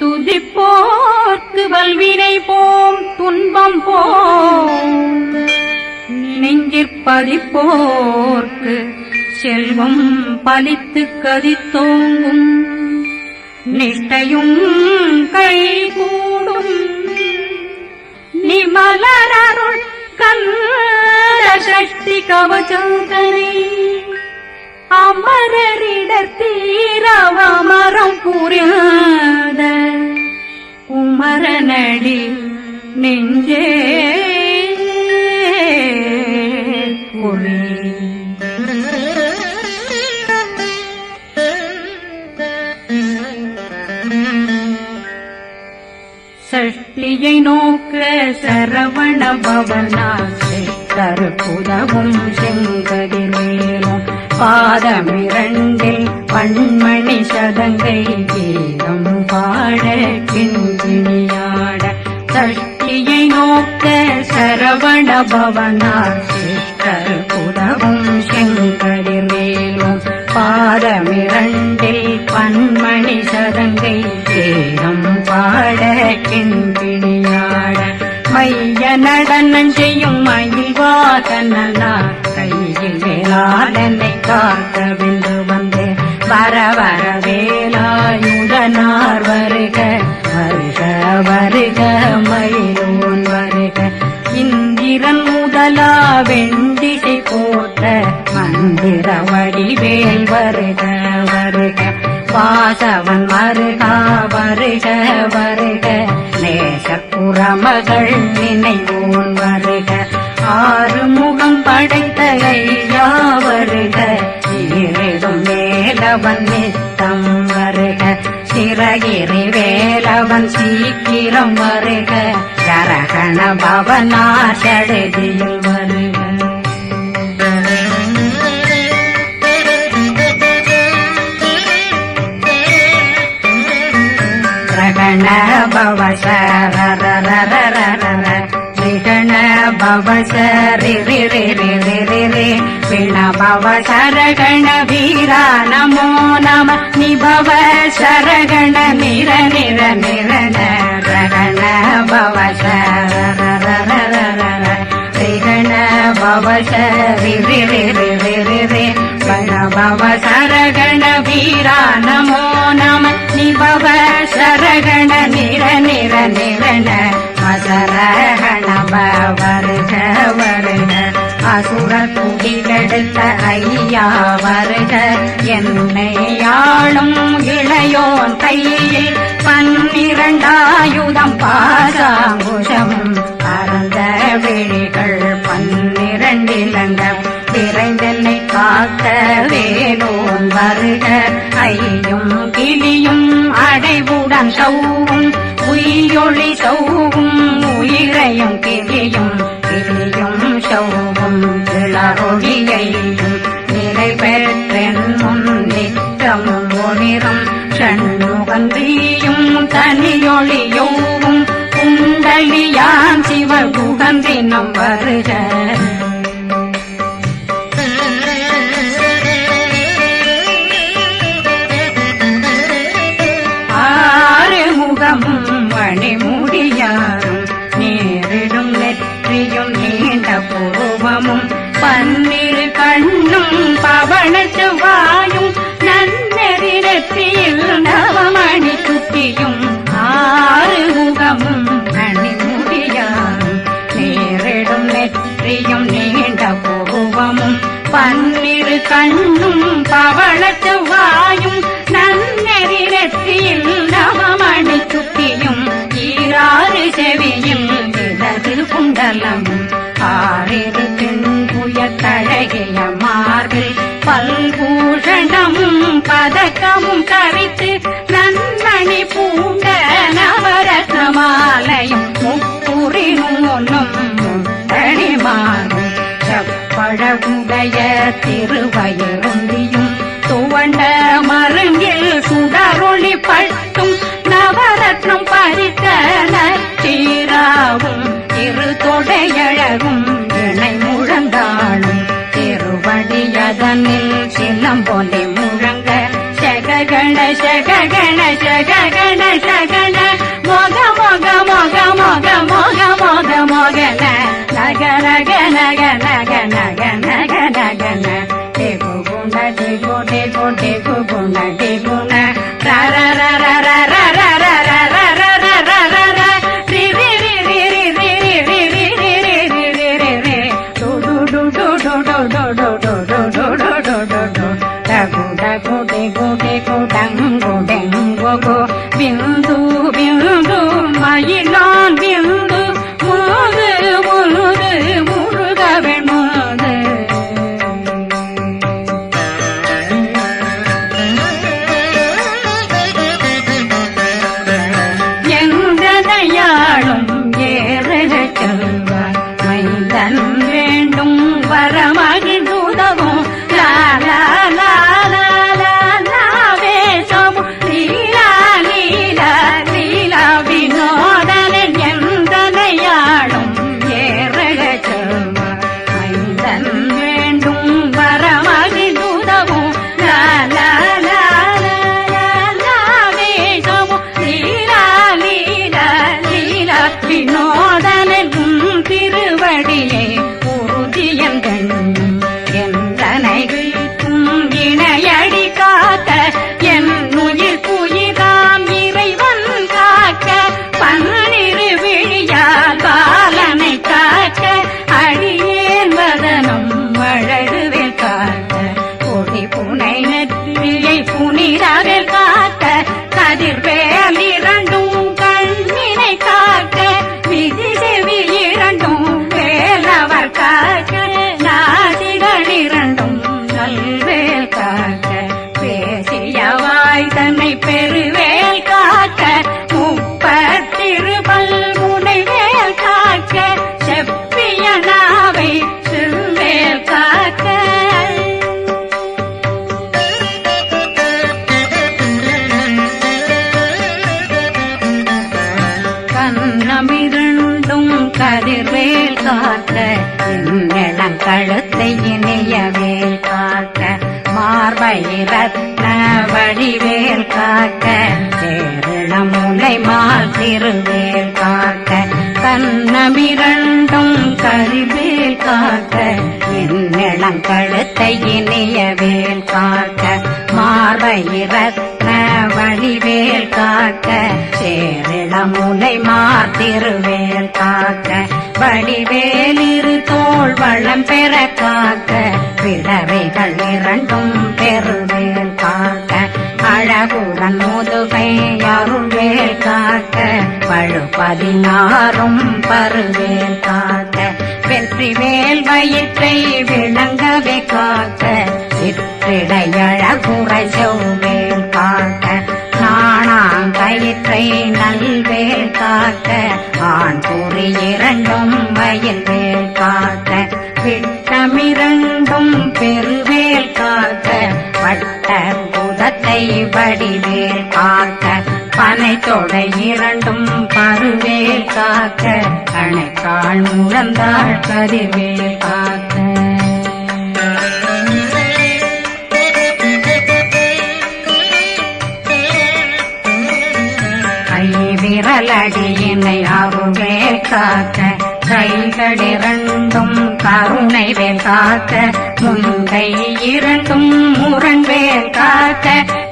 துதிப்போர்க்கு வல்வினை போம் துன்பம் போம். நினைஞ்சிற்பதிப்போர்க்கு செல்வம் பலித்து கதித்தோங்கும். நிஷ்டையும் கை கூடும் நிமலரருள் கந்த சஷ்டி கவச்சந்தனை அமரரிடத்தீரவமரம் புரிந்த குமரனடி நெஞ்சே சரவண பவனாசை கருப்புதவும் மேலும் பாதமிரண்டில் பன்மணி சதங்கை சேரம் பாட கிண்பிணியாட மைய நடனம் செய்யும் மயில்வாதனா கையில் வேளாளனை காக்க வென்று வந்து. வர வர வேலாயுதனார் வருக வருக வருக மயிலும் இந்திரன் முதலா வெண்டிசை போட்ட மந்திர வடிவேல் வருக வருக. வாசவன் வருகா வருக வருக. நேசப்புற மகள் நினைவோன் வருக. ஆறு முகம் படைத்த ஐயா வருக. ஈரிடும் மேலவன் நித்தம் வருக. சிறகிரி வேலவன் சீக்கிரம் வருக. ஜரகண வருக ரகண பவ சரரரரரரர ரிகண பவ சரி வீரா நமோ பவச விரே பண பவ சரகண வீரா நமோ நம நிபவ சரகண நிர நிர நிரண மசரகண வருக வருக அசுர துடிகெடுத்த ஐயா வருக என்னை ஆளும் இளையோன் கையில் பன்னிரண்டாயுதம் பாசாங்குஷம் பரந்த விழிகள் பன் பன்னிரண்டிலங்க விரைந்தென்னை காக்க வேணும் வருக. ஐயும் கிளியும் அடைவுடன் சௌவும் உயிரொளி சௌவும் உயிரையும் கிளியும் கிளியும் சௌவும் இளரொழியையும் நிலை பெற்றென் முன் நித்தம் ஒளிரும். ஷண்முகந்தியும் தனியொளியோவும் குண்டலியான் சிவ குகந்தினம் வருக. நவமணி சுட்டியும் ஆறு முகமும் மணிமுடியாரும் நேரிடும் நெற்றியும் நீண்ட பூவமும் பன்னிரு கண்ணும் பவளத்து வாயும் நன்னெறி நெற்றியில் நவமணி சுத்தியும் ஈராறு செவியும் இடது குண்டலமும் ஆறிரு தின்புய தழகைய மார்பில் பல்பூஷணமும் பதக்கமும் கரித்து நன்மணி பூண்ட நவரத்னமாலையும் முப்புரி நூலும் முத்தணிமாறும் செப்பழகுடைய திருவயருந்தியும் துவண்ட மருங்கில் சுடரொளி பட்டும் நவரத்னம் பறித்த நச்சீராவும் இரு தொடையழகும் இணை முழந்தாளும் திருவடியதனில் சிலம்பொலி போலே జగణ జగణ జగణ మోగ మోగ మోగ మోగ మోగ మోగ మోగన నగ నగ నగ నగన முனை மால் காக்க. கண்ணமிரண்டும் கரிவேல் காக்க. என்னிடம் கழுத்தை இணையவேல் காக்க. மார்பயிரத்ன வழிவேல் காக்க. சேரிடம் முனை மாத்திருவேல் காக்க. வடிவேல் இரு தோள் வளம் பெற காக்க. பிறவைகள் இரண்டும் பெறுவேல் பழகுடன்முதுகை அருள்வேல் காட்ட பழு பதினாறும் பருவேல் காட்ட வெற்றி வேல் வயிற்றை விளங்கவே காட்ட சிற்றிடைய வடிவேல் காக்க பனை தொடை இரண்டும் பருவேல் காக்க கணைக்கால் முழந்தாள் கருவேல் காக்க. கை விரலடியினை அருள்வே காக்க கைகளிரண்டும் கருணை வேல் காக்க முன்கை இரண்டும் முரண்வேல் காக்க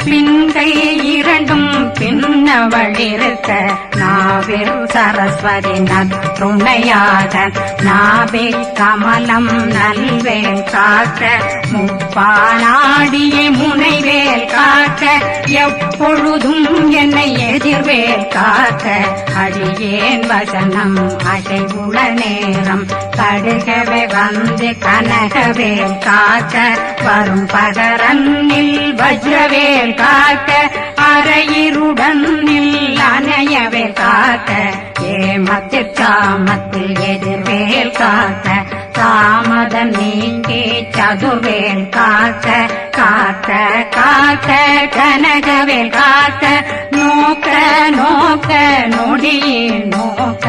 பின்கை இரண்டும் பின்னவழிருக்க நாவில் சரஸ்வதி நற்றுணையாக நாவே கமலம் நல்வேல் காக்க. முப்பானாடியை முனைவேல் காக்க எப்பொழுதும் என்னை எதிர்வேல் காக்க. அடியேன் வசனம் அசைவுள நேரம் கடுகவே வந்து கனகவேல் காக்க வரும் பகரன்னில் வஜ்ரவேல் காக்க அரையிருடன் அணையவே காக்க. ஏமத்தில் காமத்தில் எதிர்வேல் காக்க தாமதம் நீங்கே சதுர்வேல் காக்க காக்க காக்க கனகவேல் காக்க நோக்க நோக்க நொடியே நோக்க.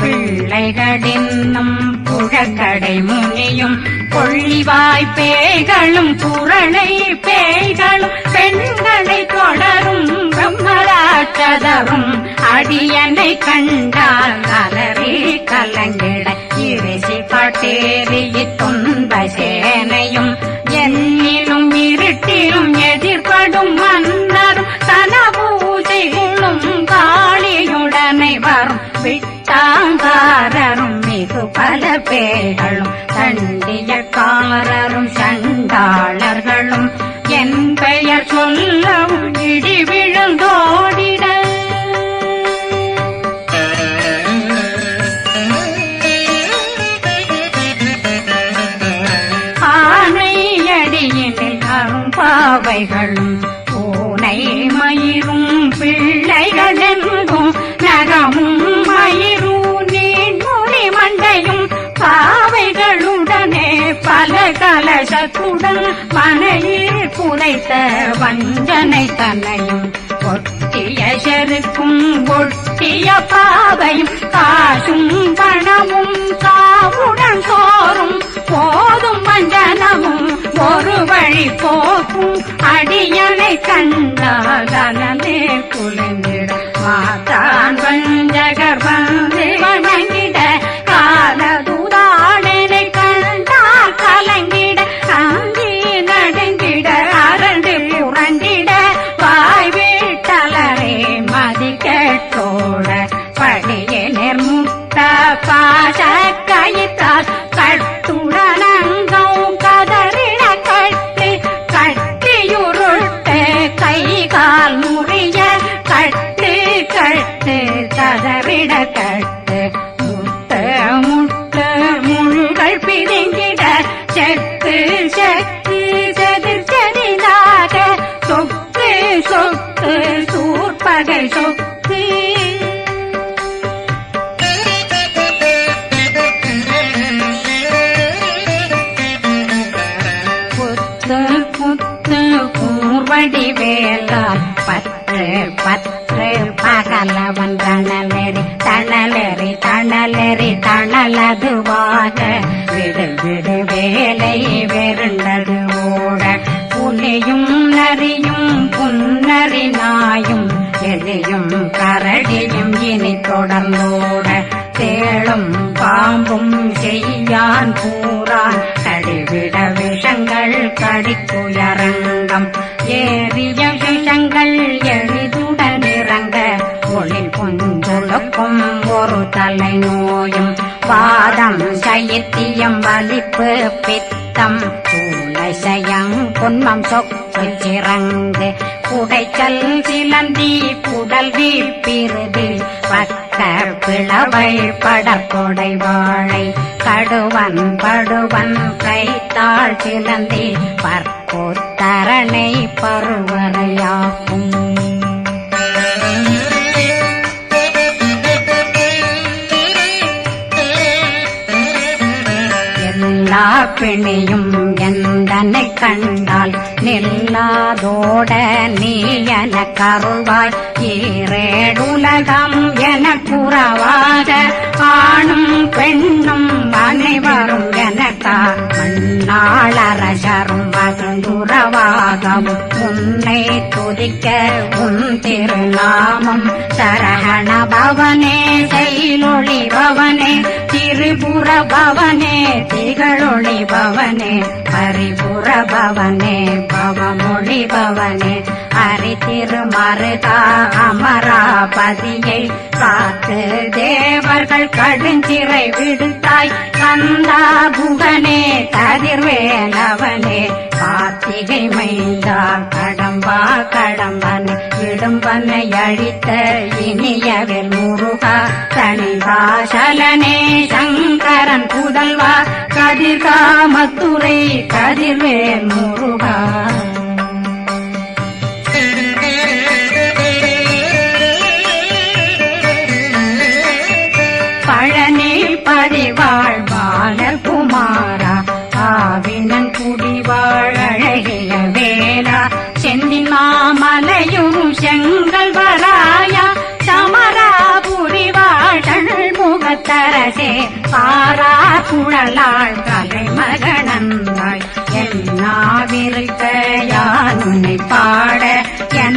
பிள்ளைகளின்னும் புழக்கடை முனியும் கொள்ளிவாய் பேய்களும் குரளை பேய்களும் பெண்களை தொடரும் பிரம்மராட்சதரும் அடியனை கண்டால் அலறி கலங்கிட இறைசி பட்டேறி துன்ப சேனையும் என்னிலும் இருட்டிலும் எதிர்ப்பு பல பேர்களும் சண்டியக்காரரும் சண்டாளர்களும் என் பெயர் சொல்லவும் இடி விழுந்தோடிட. ஆனை அடியினில் அரும்பாவைகளும் கலசத்துடன் மனையில் புதைத்த வஞ்சனை தன்னையும் ஒட்டிய செருக்கும் ஒட்டிய பாவையும் காசும் பணமும் சாவுடன் சோறும் போதும் வஞ்சனமும் ஒரு வழி போக்கும் அடியனை கண்டால் அனலே குளிர்ந்திட மாதான் வஞ்சக சொக்கு சிறந்து குடைச்சல் சிலந்தி புடல் வீப்பிருதி பக்க பிளவை படற்கொடை வாழை கடுவன் படுவன் கைத்தாள் சிலந்தி பற்போத்தரணை பருவரையாக்கும் எல்லா பிணியும் எந்தனை கண்டால் நில்லாதோட நீ என கருவாய் ஈரேடுலகம் என குறவாக ஆணும் பெண்ணும் அனைவரும் எனக்கா? மண்ணாளரசரும் மகிழ்ந்துறவாகவும் உன்னை துதிக்க உன் திருநாமம் சரகண பவனே செயலொளி பவனே திரிபுர பவனே திகழொளி பவனே பரிபுர பவனே பவமொழி பவனே ஹரி திருமருதா அமராபதியை காத்து தேவர்கள் கடுஞ்சிறை விடுத்தாய். கந்தா புகனே கதிர்வேலவனே கார்த்திகை மைந்தா கடம்பா கடம்பனை. விடும்பனை அழித்த இனியவில் முருகா தனிவாசலனே சங்கரன் புதல்வா கதிர்காமத்துறை கதிர்வேல் முருகா. மாறா. ஆவினன் குடிவாழகிய வேளா. செந்தின் மாமலையும் செங்கல் வராயா. சமரா புரிவாழல் முகத்தரசே. பாரா குழலாள் கலை மகனந்தாய் எல்லா விருத்தையானுனை பாட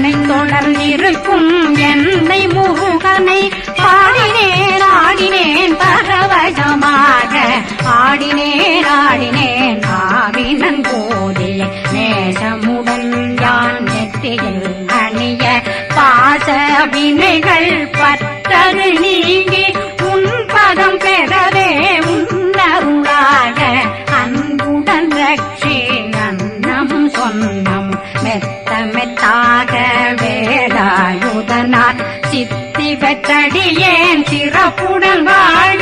தன்னை தொடர்ந்திருக்கும் என்னை முருகனை. பாடினேன் ஆடினேன் பரவசமாக. ஆடினேன் ஆடினேன் ஆவினன் போதிய நேசமுடன் யான் நெத்தியில் அணிய பாச வினைகள் பற்றது நீங்கி உன் பதம் பெறவே உன்னருளாக. அன்புடன் ரட்சி அன்னம் சொன்னம் மெத்த மெத்தாக நான் சித்தி பெற்றடியேன் சிறப்புடன் வாழ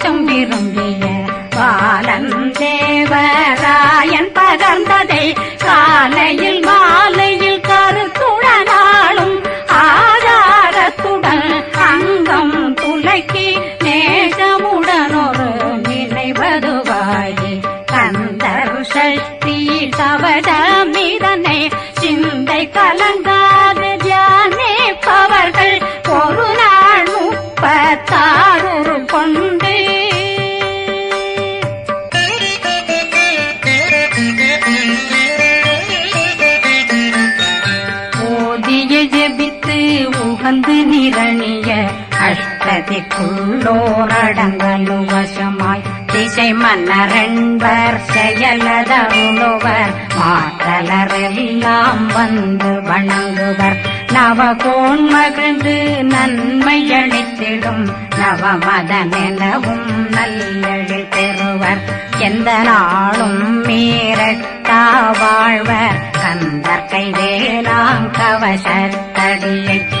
கவசம் அஷ்டதிக்குள்ளோரடங்கலும் வசமாய். திசை மன்னரன்பர் செயலதருளுவர் மாற்றலரெல்லாம் வந்து வணங்குவர். நவகோன் மகிழ்ந்து நன்மை அளித்திடும். நவமதனெனவும் நல்லெழில் பெறுவர். எந்த நாளும் மீறட்டா வாழ்வர். கந்தர் கைவேலாம் கவசத்தடியை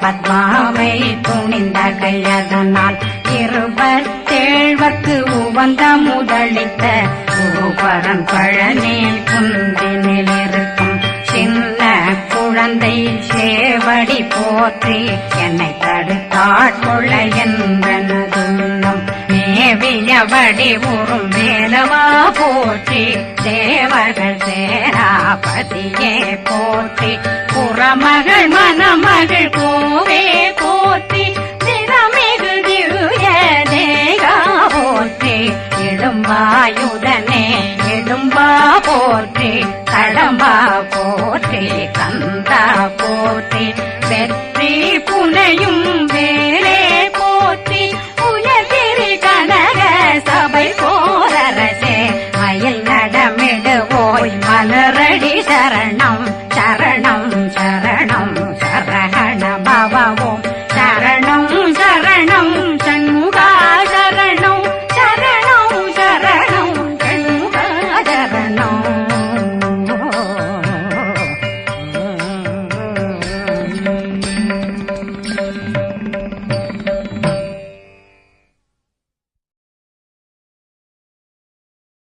பத்மாவை துணிந்த கையதனால் இருபத்தேழ்வர்க்கு உவந்த முதலித்த ஊபரன் பழனில் குந்தினில் இருக்கும் சின்ன குழந்தை சேவடி போற்றி என்னை தடுத்தாட்கொள்ள என்பனதுள்ளம் தேவடி உறும் வேலவா போற்றி தேவர்கள் சேராபதியே போற்றி. புறமகள் மணமகள் கோவே போற்றி திறமிகு திவ்ய தேகா போற்றி. இடும்பாயுதனே இடும்பா போற்றி கடம்பா போற்றி கந்தா போற்றி. வெற்றி புனையும்